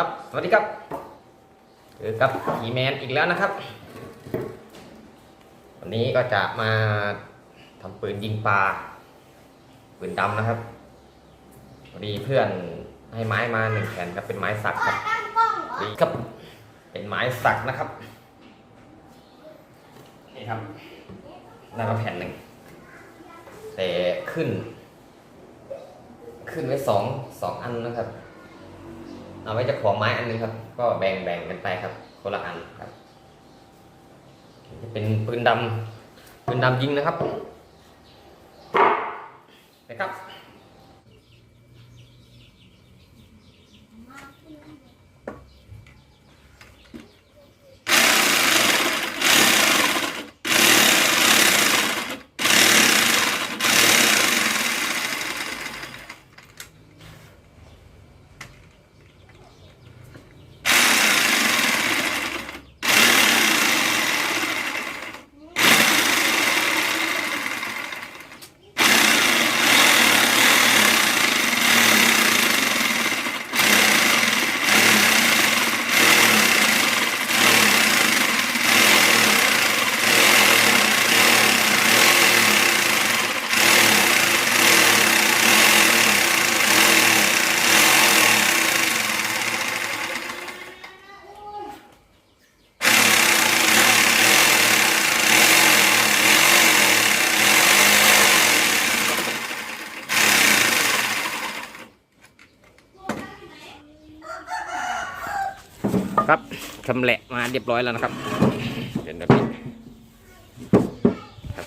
ครับสวัสดีครับเจอกับฮีแมนอีกแล้วนะครับ วันนี้ก็จะมาทำปืนยิงปลาปืนดำนะครับพอดีเพื่อนให้ไม้มาหนึ่งแผ่นครับเป็นไม้สักครับดีครับ เป็นไม้สักนะครับนี่ครับได้มาแผ่นหนึ่งแต่ขึ้น ขึ้นไว้สองสองอันนะครับ เอาไว้จะของไม้อันหนึงครับ ก็แบ่งแบ่งกันไปครับ คนละอันครับเป็นปืนดำปืนดำยิงนะครับนะครับ ครับชำแหละมาเรียบร้อยแล้วนะครับเป็นแบบนี้ครับ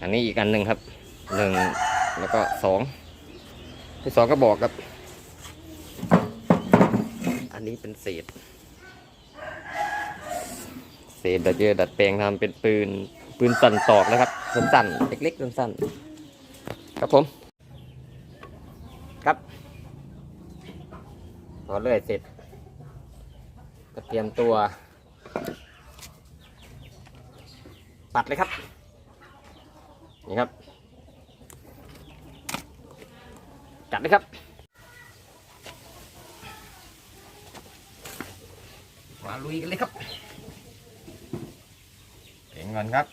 อันนี้อีกอันหนึ่งครับหนึ่งแล้วก็สองที่สองก็บอกครับ อันนี้เป็นเศษ เศษดัดเยอะดัดแปลงทำเป็นปืนปืนสั่นตอกนะครับสั้นๆเล็กๆสั้นๆครับผมครับ พอเลื่อยเสร็จ ก็เตรียมตัวปัดเลยครับ นี่ครับ จัดเลยครับมาลุยกันเลยครับเองก่อนครับ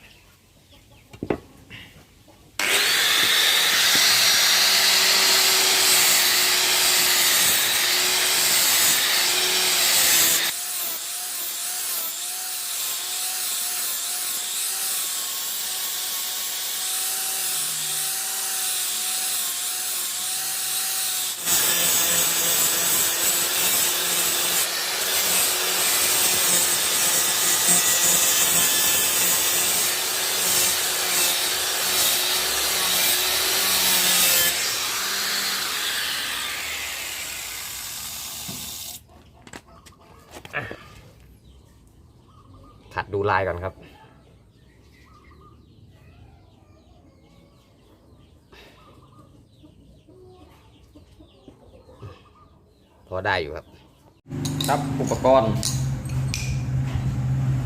ขัดดูลายก่อนครับ พอได้อยู่ครับ ครับอุปกรณ์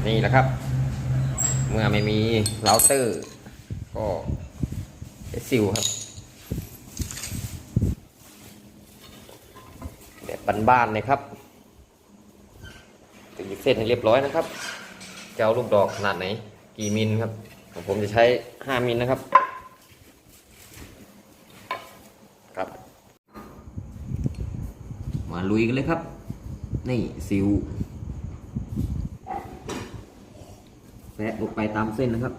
นี่แหละครับ เมื่อไม่มีเราเตอร์ ก็ใช้ซิลครับแบบบ้านๆเลยครับจะหยิบเส้นให้เรียบร้อยนะครับ จะเอาลูกดอกขนาดไหน กี่มิลครับ ผมจะใช้ 5 มิลนะครับ ครับ มาลุยกันเลยครับ นี่ซิวแปะลงไปตามเส้นนะครับ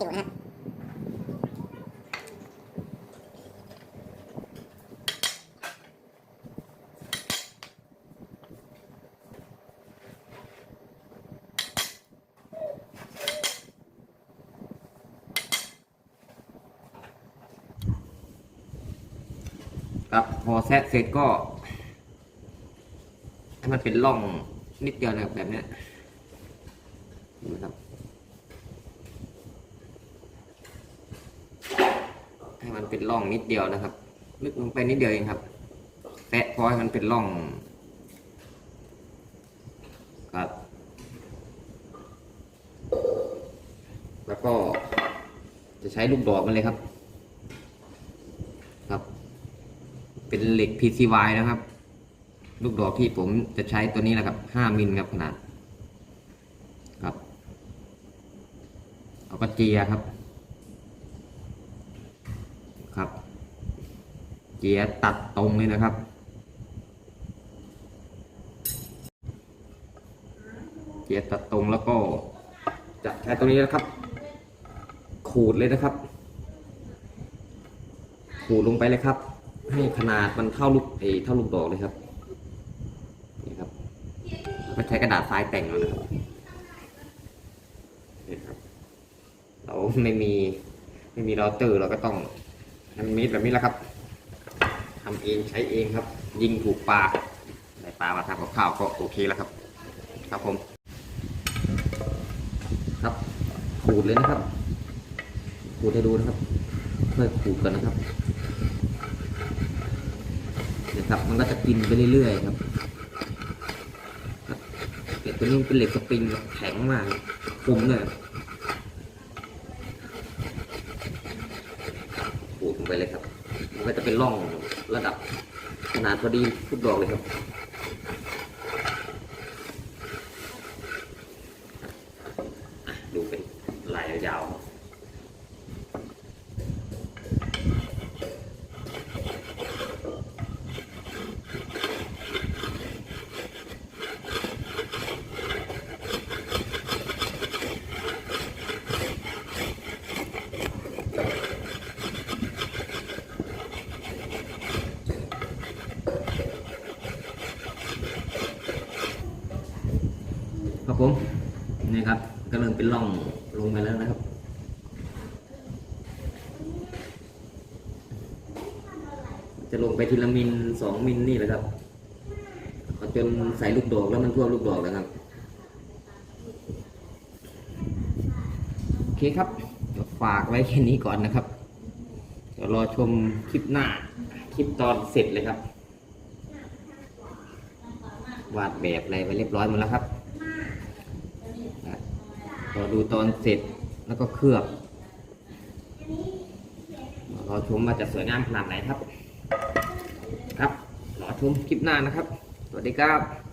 ผิวนะครับครับพอแซะเสร็จก็ ให้มันเป็นร่องนิดเดียวนะครับแบบนี้นะครับ มันเป็นร่องนิดเดียวนะครับ ลึกลงไปนิดเดียวเองครับแตะพอให้มันเป็นร่องครับ แล้วก็จะใช้ลูกดอกมันเลยครับ ครับ เป็นเหล็ก PCY นะครับ ลูกดอกที่ผมจะใช้ตัวนี้แหละครับ 5 มิลครับขนาด ครับ เอากระเจียครับครับ เจียตัดตรงเลยนะครับเจียตัดตรงแล้วก็จะใช้ตัวนี้นะครับ ขูดเลยนะครับ ขูดลงไปเลยครับ ให้ขนาดมันเท่าลูกเอเท่าลูกดอกเลยครับนี่ครับแล้วก็ใช้กระดาษทรายแต่งเอานะครับนี่ครับ เราไม่มีไม่มีเราเตอร์เราก็ต้องทำมีดแบบนี้แหละครับ ทำเองใช้เองครับ ยิงถูกปลาได้ปลามาทำกับข้าวก็โอเคแล้วครับ ครับผม ครับขูดเลยนะครับขูดให้ดูนะครับค่อยขูดกันนะครับเดี๋ยวครับ มันก็จะกินไปเรื่อยๆครับเก็ดตัวนี้เป็นเหล็กสปริงแข็งมากคมเลยขูดลงไปเลยครับ มันก็จะเป็นร่อง ระดับขนาดพอดีทุกดอกเลยครับ อะดูเป็นลายยาวๆ ครับ ผมนี่ครับก็เริ่มเป็นร่องลงไปแล้วนะครับ จะลงไปทีละมิลสองมิลนี่แหละครับเอาจนใส่ลูกดอกแล้วมันท่วมลูกดอกแล้วครับโอเคครับฝากไว้แค่นี้ก่อนนะครับเดี๋ยวรอชมคลิปหน้าคลิปตอนเสร็จเลยครับวาดแบบอะไรไปเรียบร้อยหมดแล้วครับ อดูตอนเสร็จแล้วก็เคลือบรอชมว่าจะสวยงามขนาดไหนครับ ครับรอชมคลิปหน้านะครับ สวัสดีครับ